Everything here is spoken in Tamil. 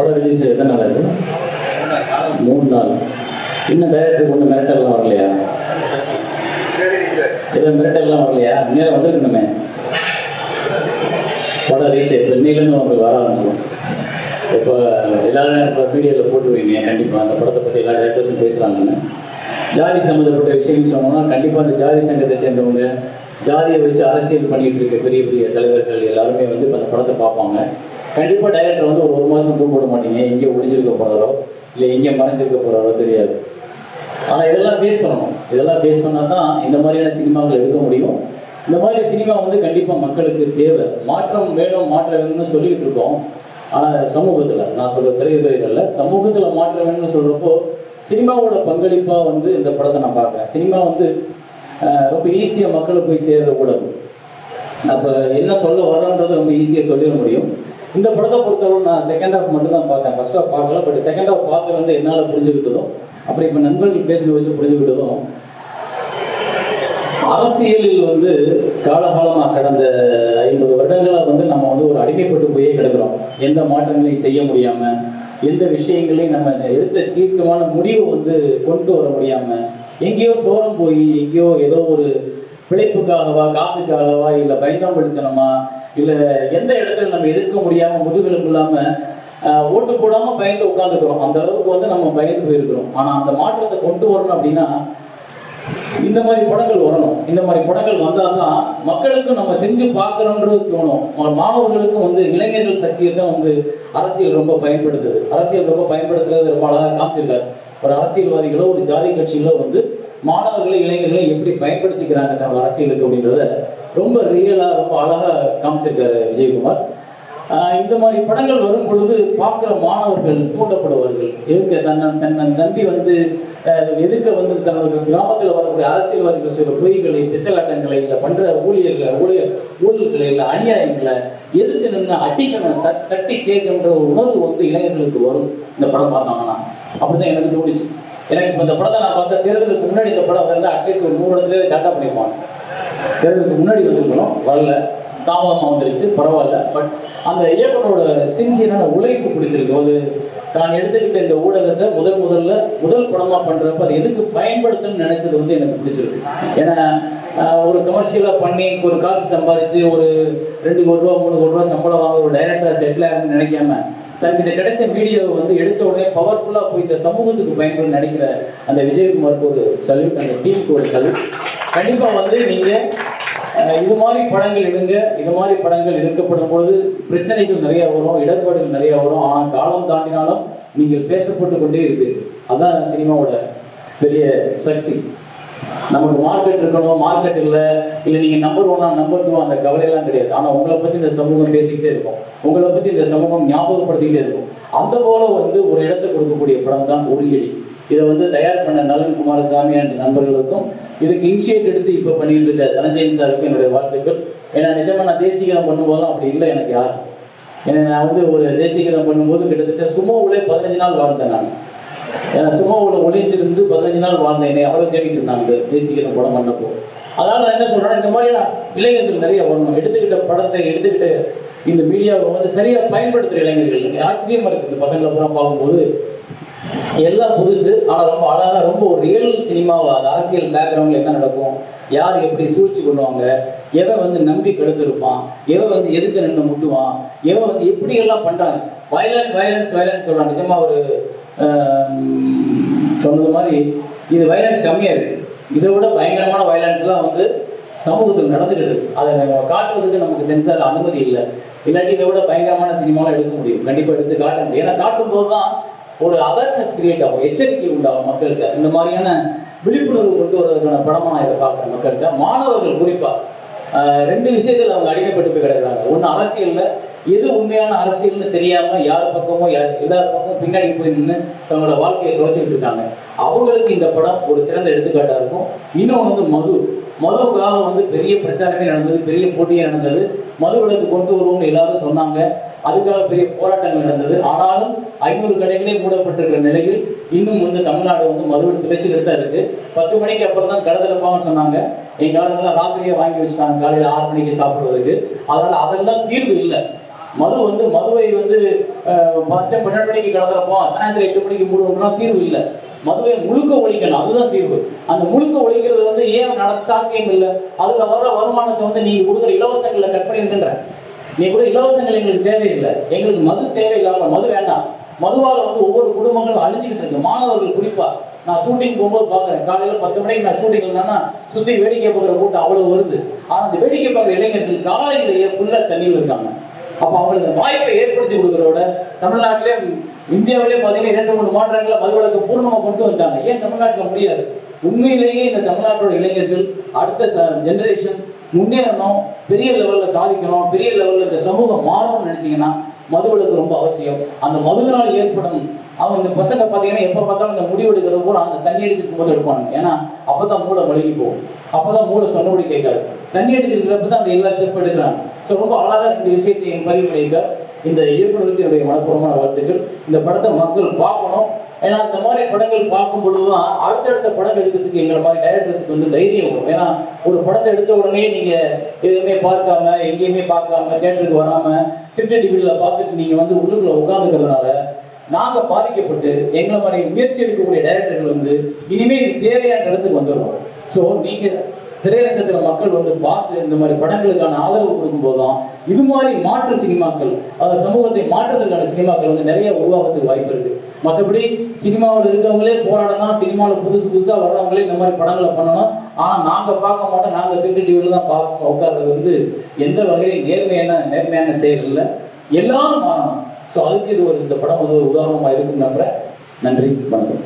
படம் ரிலீஸ் எத்தனை நாள் ஆச்சு மூணு நாள். இன்னும் டைரக்டருக்கு ஒன்றும் மிரட்டல்லாம் வரலையா? எதுவும் மிரட்டல்லாம் வரலையா? நேரம் வந்துருக்கணுமே. படம் ரீச் இப்போ இன்னையிலேருந்து உங்களுக்கு வர ஆரம்பிச்சிடும் இப்போ எல்லாரும் இப்போ வீடியோவில் போட்டுருவீங்க கண்டிப்பாக அந்த படத்தை பற்றி எல்லா டேரக்டர்ஸும் பேசுகிறாங்கன்னு ஜாதி சம்மந்தப்பட்ட விஷயம் சொன்னோம்னா கண்டிப்பாக அந்த ஜாதி சங்கத்தை சேர்ந்தவங்க ஜாதியை வச்சு அரசியல் பண்ணிகிட்டு இருக்க பெரிய பெரிய தலைவர்கள் எல்லாருமே வந்து இப்போ அந்த படத்தை பார்ப்பாங்க. கண்டிப்பாக டைரக்டர் வந்து ஒரு ஒரு மாதம் தூங்க விட மாட்டீங்க. எங்கே ஒழிஞ்சிருக்க போகிறாரோ இல்லை எங்கே மறைஞ்சிருக்க போகிறாரோ தெரியாது. ஆனால் இதெல்லாம் ஃபேஸ் பண்ணணும். இதெல்லாம் ஃபேஸ் பண்ணால் தான் இந்த மாதிரியான சினிமாக்கள் எடுக்க முடியும். இந்த மாதிரி சினிமா வந்து கண்டிப்பாக மக்களுக்கு தேவை. மாற்றம் வேணும் மாற்ற வேணும்னு சொல்லிக்கிட்டு இருக்கோம். ஆனால் சமூகத்தில் நான் சொல்கிற திரைத்துறைகளில் சமூகத்தில் மாற்ற வேணும்னு சொல்கிறப்போ சினிமாவோட பங்களிப்பாக வந்து இந்த படத்தை நான் பார்க்குறேன். சினிமா வந்து ரொம்ப ஈஸியாக மக்களை போய் சேர்ற ஊடகம் அப்போ என்ன சொல்ல வரோன்றது ரொம்ப ஈஸியாக சொல்லிட முடியும். இந்த படத்தை பொறுத்தவரை நான் செகண்ட் ஹாஃப் மட்டும் தான் பார்த்தேன். ஃபர்ஸ்ட் ஹாஃப் பார்க்கல பட் செகண்ட் ஹாஃப் பார்க்க வந்து என்னால் புரிஞ்சுக்கிட்டதும் அப்புறம் இப்போ நண்பர்கள் பேசுனதை வச்சு புரிஞ்சுக்கிட்டதும் அரசியலில் வந்து காலகாலமாக கடந்த ஐம்பது வருடங்களாக வந்து நம்ம வந்து ஒரு அடிமைப்பட்டு போயே கிடக்கிறோம். எந்த மாற்றங்களையும் செய்ய முடியாமல் எந்த விஷயங்களையும் நம்ம எடுத்த தீர்க்கமான முடிவை வந்து கொண்டு வர முடியாமல் எங்கேயோ சோரம் போய் எங்கேயோ ஏதோ ஒரு பிழைப்புக்காகவா காசுக்காகவா இல்லை பயந்தாம்படுத்தணுமா இல்லை எந்த இடத்துல நம்ம எதிர்க்க முடியாமல் முதுகெலும்பு இல்லாமல் ஓட்டு போடாமல் பயந்து உட்காந்துக்கிறோம் அந்த அளவுக்கு வந்து நம்ம பயந்து போயிருக்கிறோம். ஆனால் அந்த மாற்றத்தை கொண்டு வரணும் அப்படின்னா இந்த மாதிரி படங்கள் வரணும். இந்த மாதிரி படங்கள் வந்தால் தான் மக்களுக்கும் நம்ம செஞ்சு பார்க்கணுன்றது தோணும். மாணவர்களுக்கும் வந்து இளைஞர்கள் சக்தியை தான் வந்து அரசியல் ரொம்ப பயன்படுத்துது. அரசியல் ரொம்ப பயன்படுத்துறது ரொம்ப அழகாக காமிச்சிருக்காரு. ஒரு அரசியல்வாதிகளோ ஒரு ஜாதி கட்சிகளோ வந்து மாணவர்களை இளைஞர்களை எப்படி பயன்படுத்திக்கிறாங்க தன்னோட அரசியலுக்கு அப்படின்றத ரொம்ப ரியலாக ரொம்ப அழகாக காமிச்சிருக்காரு விஜயகுமார். இந்த மாதிரி படங்கள் வரும் பொழுது பார்க்குற மாணவர்கள் தூண்டப்படுவார்கள் எதிர்க்க தன்னன் தன்னன் தம்பி வந்து எதிர்க்க வந்து தன்னோட கிராமத்தில் வரக்கூடிய அரசியல்வாதிகள் சில பொய்களை திட்டலாட்டங்களை இல்லை பண்ணுற ஊழியர்களை ஊழியர் ஊழல்களை இல்லை அநியாயங்களை எதிர்த்து நின்று அடிக்கணும் ச தட்டி கேட்கின்ற ஒரு உணர்வு வந்து இளைஞர்களுக்கு வரும். இந்த படம் பார்த்தாங்கன்னா. அப்படிதான் எனக்கு தோணுச்சு. எனக்கு இப்போ இந்த படத்தை நான் பார்த்த தேர்தலுக்கு முன்னாடி இந்த படம் வந்து அட்லீஸ்ட் ஒரு நூறு இடத்துல கரெக்டாக பண்ணியிருப்பாங்க. தேர்தலுக்கு முன்னாடி வந்திருக்கணும் வரல. தாமதமாக வந்துருச்சு பரவாயில்ல. பட் அந்த இயக்குனரோட சின்சியரான உழைப்பு பிடிச்சிருக்கு. அது தான் எடுத்துக்கிட்ட இந்த ஊடகத்தை முதல் முதல்ல முதல் படமாக பண்ணுறப்ப அது எதுக்கு பயன்படுத்தணும்னு நினைச்சது வந்து எனக்கு பிடிச்சிருக்கு. ஏன்னா ஒரு கமர்ஷியலாக பண்ணி ஒரு காசு சம்பாதிச்சு ஒரு ரெண்டு கோடி ரூபா மூணு கோடி ரூபா சம்பளம் வாங்க ஒரு டைரக்டராக செட்டில் ஆகணும்னு நினைக்காம தங்கிட்ட கிடைச்ச வீடியோவை வந்து எடுத்த உடனே பவர்ஃபுல்லாக போய் இந்த சமூகத்துக்கு பயன்படும் நினைக்கிற அந்த விஜயகுமாருக்கு ஒரு சல்யூட் அந்த டீமுக்கு ஒரு சல்யூட் கண்டிப்பாக வந்து நீங்கள் இது மாதிரி படங்கள் எடுங்க இது மாதிரி படங்கள் எடுக்கப்படும் பொழுது பிரச்சனைகள் நிறைய வரும் இடர்பாடுகள் நிறைய வரும். ஆனால் காலம் தாண்டினாலும் நீங்கள் பேசப்பட்டு கொண்டே இருக்கு அதுதான் சினிமாவோட பெரிய சக்தி. நமக்கு மார்க்கெட் இருக்கணும்? மார்க்கெட் இல்லை. இல்லை நீங்கள் நம்பர் ஒன்னா நம்பர் டூ அந்த கவலையெல்லாம் கிடையாது. ஆனால் உங்களை பற்றி இந்த சமூகம் பேசிக்கிட்டே இருக்கும். உங்களை பற்றி இந்த சமூகம் ஞாபகப்படுத்திக்கிட்டே இருக்கும். அந்த போல வந்து ஒரு இடத்தை கொடுக்கக்கூடிய படம் தான் உரியடி இதை வந்து தயார் பண்ண நலன் குமாரசாமி அண்ட் நண்பர்களுக்கும் இதுக்கு இனிஷியேட் எடுத்து இப்போ பண்ணிட்டு இருக்க தனஞ்சயன் சாருக்கும் என்னுடைய வாழ்த்துக்கள். ஏன்னா நிஜமா நான் தேசிகரம் பண்ணும்போதும் அப்படி இல்லை எனக்கு யார். ஏன்னா நான் வந்து ஒரு தேசிகரம் பண்ணும்போது கிட்டத்தட்ட சுமோவிலே பதினஞ்சு நாள் வாழ்ந்தேன் நான். ஏன்னா உள்ள ஒளிஞ்சிருந்து பதினஞ்சு நாள் வாழ்ந்தேன் என்னை அவ்வளோ தேடிட்டு இருந்தாங்க தேசிகரம் படம் பண்ணப்போ. அதனால நான் என்ன சொல்றேன்னா இந்த மாதிரியான இளைஞர்கள் நிறைய வரணும். எடுத்துக்கிட்ட படத்தை எடுத்துக்கிட்ட இந்த மீடியாவை வந்து சரியா பயன்படுத்துகிற இளைஞர்கள். எனக்கு ஆச்சரியமா இருக்கு. இந்த பசங்களை பூரா பார்க்கும்போது எல்லாம் புதுசு ஆனால் ரொம்ப அழகா ரொம்ப ஒரு ரியல் சினிமாவை அது அரசியல் பேக்ரவுண்டில் என்ன நடக்கும்? யார் எப்படி சூழ்ச்சி பண்ணுவாங்க? எவன் வந்து நம்பி கெடுத்திருப்பான்? எவன் வந்து எதுக்கு நின்று முட்டுவான்? எவன் வந்து எப்படியெல்லாம் எல்லாம் வயலன்ஸ் வயலன்ஸ் வயலன்ஸ் சொல்றான் நிஜமாக ஒரு சொன்னது மாதிரி இது வயலன்ஸ் கம்மியாக இருக்குது இதை விட பயங்கரமான வயலன்ஸ்லாம் வந்து சமூகத்தில் நடந்துக்கிட்டு அதை காட்டுவதுக்கு காட்டுவதற்கு நமக்கு சென்சார் அனுமதி இல்லை. இல்லாட்டி இதை விட பயங்கரமான சினிமாலாம் எடுக்க முடியும். கண்டிப்பாக எடுத்து காட்ட முடியும் ஏன்னா காட்டும் போது தான் ஒரு அவேர்னஸ் கிரியேட் ஆகும். எச்சரிக்கை உண்டாகும் மக்களுக்கு. இந்த மாதிரியான விழிப்புணர்வு கொண்டு வருவதற்கான படமாக நான் இதை பார்க்குறேன் மக்கள்கிட்ட மாணவர்கள் குறிப்பாக ரெண்டு விஷயத்தில் அவங்க அடிமைப்பட்டு போய் கிடக்குறாங்க. ஒன்று அரசியலில் எது உண்மையான அரசியல்னு தெரியாம யார் பக்கமோ எல்லார் பக்கமும் பின்னாடி போய் நின்று தங்களோட வாழ்க்கையை குறைச்சிக்கிட்டு இருக்காங்க. அவங்களுக்கு இந்த படம் ஒரு சிறந்த எடுத்துக்காட்டா இருக்கும். இன்னொன்று வந்து மது. மதுவுக்காக வந்து பெரிய பிரச்சாரமே நடந்தது பெரிய போட்டியே நடந்தது. மது விலக்கு கொண்டு வருவோம்னு எல்லாரும் சொன்னாங்க. அதுக்காக பெரிய போராட்டங்கள் நடந்தது. ஆனாலும் ஐநூறு கடைகளே மூடப்பட்டிருக்கிற நிலையில் இன்னும் வந்து தமிழ்நாடு வந்து மறுபடியும் திரைச்சிக்கிட்டு தான் இருக்கு. பத்து மணிக்கு அப்புறம் தான் கடை சொன்னாங்க. எங்க ஆளுங்கெல்லாம் ராத்திரியே வாங்கி வச்சுட்டாங்க காலையில் ஆறு மணிக்கு சாப்பிடுறதுக்கு. அதனால அதெல்லாம் தீர்வு இல்லை. மது வந்து மதுவை வந்து பத்து பன்னெண்டு மணிக்கு கலந்துறப்போம் சாயந்தரம் எட்டு மணிக்கு மூடுவோம்னா தீர்வு இல்லை. மதுவை முழுக்க ஒழிக்கணும் அதுதான் தீர்வு. அந்த முழுக்க ஒழிக்கிறது வந்து ஏன் நட சாத்தியம் இல்லை? அதுல வர்ற வருமானத்தை வந்து நீங்க கொடுக்குற இலவசங்களை கட் பண்ணிருக்கின்ற நீ கூட இலவசங்கள் எங்களுக்கு தேவையில்லை. எங்களுக்கு மது தேவையில்லாமல் மது வேண்டாம். மதுவால் வந்து ஒவ்வொரு குடும்பங்களும் அழிஞ்சுக்கிட்டு இருக்கு. மாணவர்கள் குறிப்பா நான் ஷூட்டிங் போகும்போது பார்க்குறேன். காலையில பத்து மணிக்கு நான் ஷூட்டிங் இல்லைன்னா சுத்தி வேடிக்கை பார்க்குற கூட்டம் அவ்வளவு வருது. ஆனா அந்த வேடிக்கை பார்க்குற இளைஞர்கள் காலையிலேயே ஃபுல்லா தண்ணியில் இருக்காங்க அப்போ அவங்களுக்கு வாய்ப்பை ஏற்படுத்தி கொடுக்கறோட தமிழ்நாட்டிலே இந்தியாவிலே பார்த்தீங்கன்னா இரண்டு மூணு மாற்றங்களில் மதுவிலக்கு பூர்ணமா கொண்டு வந்தாங்க ஏன் தமிழ்நாட்டில் முடியாது? உண்மையிலேயே இந்த தமிழ்நாட்டோட இளைஞர்கள் அடுத்த ஜெனரேஷன் முன்னேறணும் பெரிய லெவலில் சாதிக்கணும் பெரிய லெவலில் இந்த சமூகம் மாறணும்னு நினச்சிங்கன்னா மதுவிலக்கு ரொம்ப அவசியம். அந்த மதுவினால் ஏற்படும் அவங்க இந்த பசங்க பார்த்தீங்கன்னா எப்போ பார்த்தாலும் இந்த முடிவு எடுக்கிறது கூட அந்த தண்ணி அடிச்சுட்டு போது எடுப்பானுங்க ஏன்னா அப்போ தான் மூளை வழுகி போகும். அப்போ தான் மூளை சொன்னபடி கேட்காது. தண்ணி அடிச்சிருக்கிறப்ப தான் அந்த எல்லா ஸ்டெப் எடுக்கிறாங்க ஸோ ரொம்ப அழகாக இந்த விஷயத்தை என் பதிவு பண்ணியிருக்கார். இந்த இயக்குநருக்கு என்னுடைய மனப்பூர்வமான வாழ்த்துக்கள். இந்த படத்தை மக்கள் பார்க்கணும். ஏன்னா இந்த மாதிரி படங்கள் பார்க்கும் பொழுதுதான் அடுத்தடுத்த படம் எடுக்கிறதுக்கு எங்களை மாதிரி டைரக்டர்ஸுக்கு வந்து தைரியம் வரும். ஏன்னா ஒரு படத்தை எடுத்த உடனே நீங்க எதுவுமே பார்க்காம எங்கேயுமே பார்க்காம தேட்டருக்கு வராம கிரிக்கெட் டிவியில் பார்த்துட்டு நீங்க வந்து உள்ளுக்குள்ள உட்காந்துக்கிறதுனால நாங்க பாதிக்கப்பட்டு எங்களை மாதிரி முயற்சி எடுக்கக்கூடிய டைரக்டர்கள் வந்து இனிமே இது தேவையான இடத்துக்கு வந்துடும் ஸோ நீங்க திரையரங்கத்தில் மக்கள் வந்து பார்த்து இந்த மாதிரி படங்களுக்கான ஆதரவு கொடுக்கும்போது போதுதான் இது மாதிரி மாற்று சினிமாக்கள் அந்த சமூகத்தை மாற்றுறதுக்கான சினிமாக்கள் வந்து நிறைய உருவாகிறதுக்கு வாய்ப்பு இருக்கு. மற்றபடி சினிமாவில் இருக்கவங்களே போராடணும் சினிமாவில் புதுசு புதுசாக வர்றவங்களே இந்த மாதிரி படங்களை பண்ணணும். ஆனால் நாங்கள் பார்க்க மாட்டோம். நாங்கள் திருட்டு டிவியில் தான் பார்க்க உட்கார்றது வந்து எந்த வகையில் நேர்மையான நேர்மையான செயல் இல்லை. எல்லாரும் மாறணும். ஸோ அதுக்கு இது ஒரு இந்த படம் வந்து ஒரு உதாரணமாக இருக்குன்னு நம்புகிறேன் நன்றி வணக்கம்.